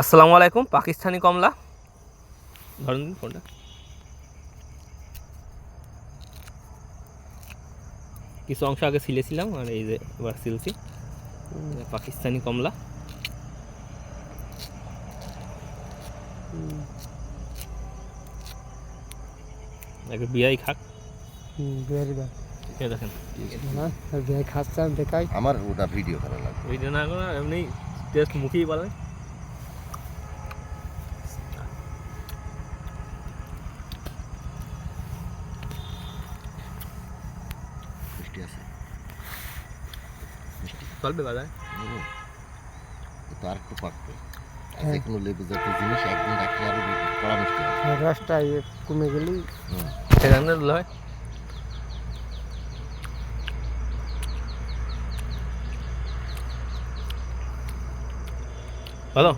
আসসালামু আলাইকুম পাকিস্তানি কমলা। ধরেন দিন ফোনটা কিছু অংশ আগে সিলেছিলাম আর এই যে এবার সিলছি। পাকিস্তানি কমলা। আগে বিয়াই খাক। দেখেন। হ্যাঁ বিহারি খাচ্ছে আমি দেখাই। আমার ওটা ভিডিও ভালো লাগে ভিডিও না করে এমনি টেস্ট মুখেই বলে। মিষ্টি আছে। মিষ্টি চলবে বাজায় হুম। তো আর একটু পাকবে হ্যাঁ। যে কোনো লেবু জাতীয় জিনিস একদিন রাখলে আরও কড়া মিষ্টি হবে রসটা কমে গেলেই সেখানে দিলে হয়? ভালো